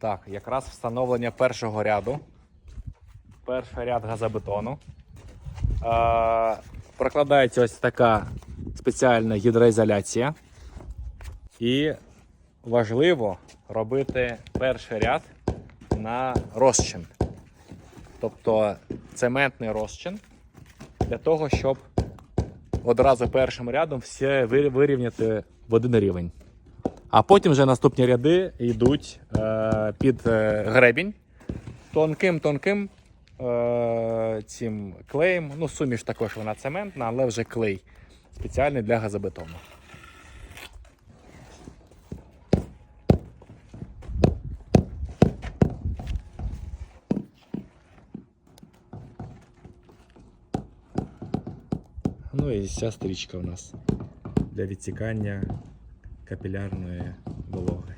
Так, якраз встановлення першого ряду. Перший ряд газобетону. Е, прокладається ось така спеціальна гідроізоляція. І важливо робити перший ряд на розчин. Тобто цементний розчин для того, щоб одразу першим рядом все вирівняти в один рівень. А потім вже наступні ряди йдуть е, під е, гребінь тонким-тонким е, цим клеєм. Ну, суміш також вона цементна, але вже клей спеціальний для газобетону. Ну і ця стрічка у нас для відсікання капілярної вологи.